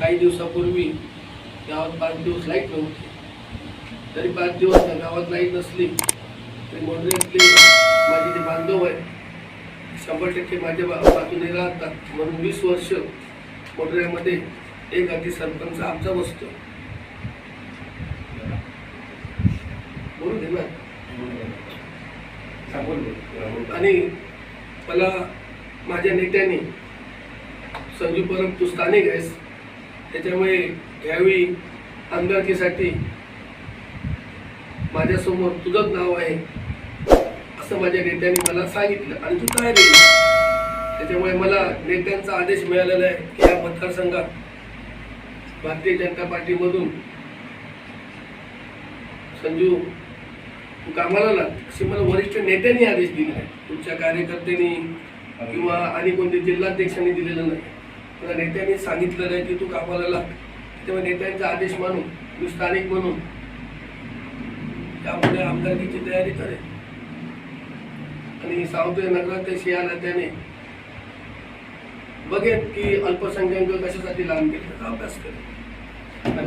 काही दिवसापूर्वी गावात पाच दिवस लाइट नव्हती. तरी पाच दिवस गावात लाइट नसली तरी मोडरेतले माझे जे बांधव आहे शंभर टक्के माझ्या बाजूने राहतात. म्हणून वीस वर्ष मोडऱ्यामध्ये एक अति सरपंच आमचा बसतो. बोलू दे ना. आणि मला माझ्या नेत्याने संजू परब तू स्थानिक आहेस त्याच्यामुळे यावेळी आमदारकीसाठी माझ्यासमोर तुझंच नाव आहे असं माझ्या नेत्यांनी मला सांगितलं. आणि तू काय दिली? त्याच्यामुळे मला नेत्यांचा आदेश मिळालेला आहे की या मतदारसंघात भारतीय जनता पार्टीमधून संजू तू कामाला लाग असे मला वरिष्ठ नेत्यांनी आदेश दिले आहे. तुमच्या कार्यकर्त्यांनी किंवा आणि कोणत्या जिल्हाध्यक्षांनी दिलेलं नाही. तुला नेत्यांनी सांगितलं नाही की तू कामाला लाग. तेव्हा नेत्यांचा आदेश मानून मी स्थानिक म्हणून त्यामुळे आमदारकीची तयारी करेल आणि सावते नगराध्यक्ष या नात्याने बघेल की अल्पसंख्याक कशासाठी लांब गेले त्याचा अभ्यास करेल